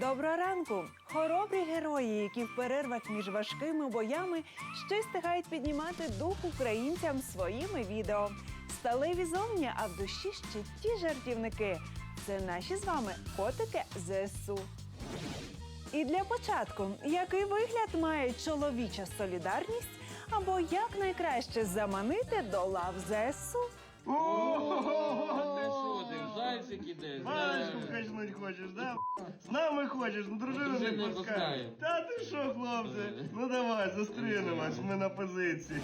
Доброго ранку! Хоробрі герої, які в перервах між важкими боями ще встигають піднімати дух українцям своїми відео. Сталеві зовні, а в душі ще ті жартівники. Це наші з вами котики ЗСУ. І для початку, який вигляд має чоловіча солідарність, або як найкраще заманити до лав ЗСУ? Ти що ти, в зайцик ідеш? Малечку Да. качнуть хочеш, да? З нами хочеш, ну дружину не пускає. Та ти що, хлопці? Ну давай, зустрінемось, ми на позиції.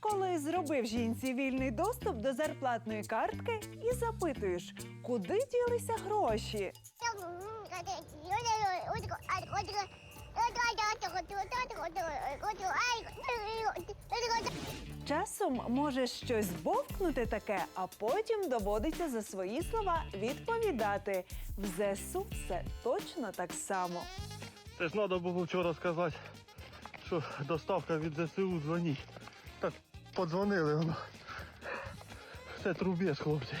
Коли зробив жінці вільний доступ до зарплатної картки і запитуєш, куди ділися гроші? Часом може щось бовкнути таке, а потім доводиться за свої слова відповідати. В ЗСУ все точно так само. Це ж треба було вчора сказати, що доставка від ЗСУ дзвонить. Так подзвонили воно. Це трубець, хлопці.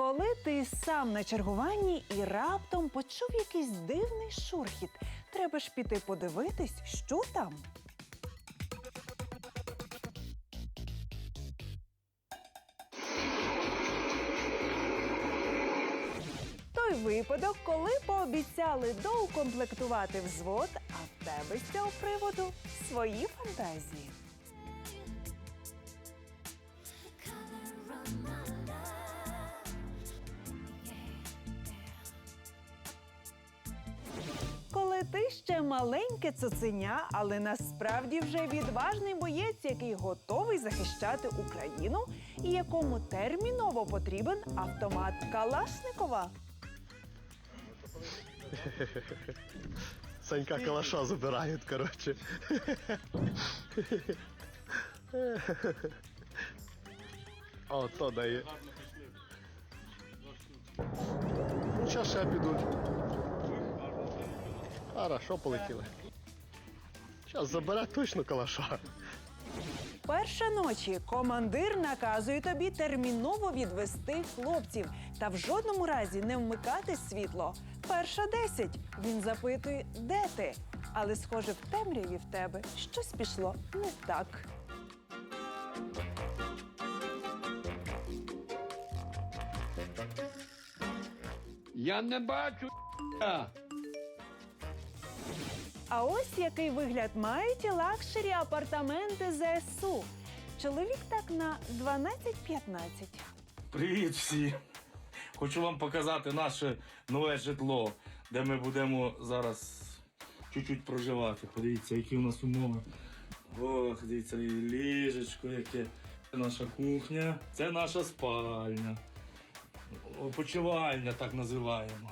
Коли ти сам на чергуванні і раптом почув якийсь дивний шурхіт, треба ж піти подивитись, що там. Той випадок, коли пообіцяли доукомплектувати взвод, а в тебе з цього приводу свої фантазії. Ти ще маленьке цуценя, але насправді вже відважний боєць, який готовий захищати Україну, і якому терміново потрібен автомат Калашникова. Санька калаша забирають, коротше. О, то дає. Зараз ще підуть. Хорошо полетіли. Зараз забере точно калаша. Перша ночі командир наказує тобі терміново відвести хлопців та в жодному разі не вмикати світло. Перша десять. Він запитує, де ти? Але, схоже, в темряві в тебе щось пішло не так. Я не бачу. ***а. Ось який вигляд мають лакшері апартаменти ЗСУ. Чоловік так на 12-15. Привіт всі! Хочу вам показати наше нове житло, де ми будемо зараз чуть-чуть проживати. Подивіться, які у нас умови. Ох, дивіться, ліжечко яке. Це наша кухня, це наша спальня. Почивальня так називаємо.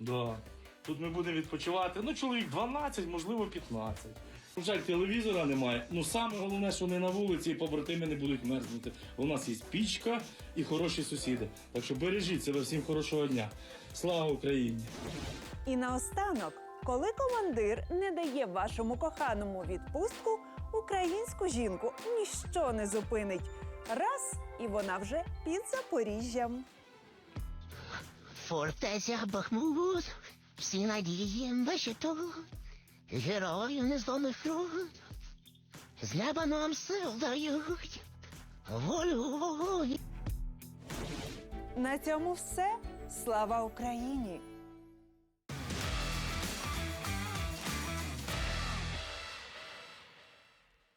Да. Тут ми будемо відпочивати. Ну, чоловік 12, можливо, 15. Ну, Жаль, телевізора немає. Ну саме головне, що не на вулиці і побратими не будуть мерзнути. У нас є пічка і хороші сусіди. Так що бережіть себе всім хорошого дня. Слава Україні! І наостанок, коли командир не дає вашому коханому відпустку, українську жінку ніщо не зупинить. Раз і вона вже під Запоріжжям. Фортеця Бахмут, всі надії ваші тут, героїв незломих рук, з неба нам сил дають, волю. На цьому все. Слава Україні!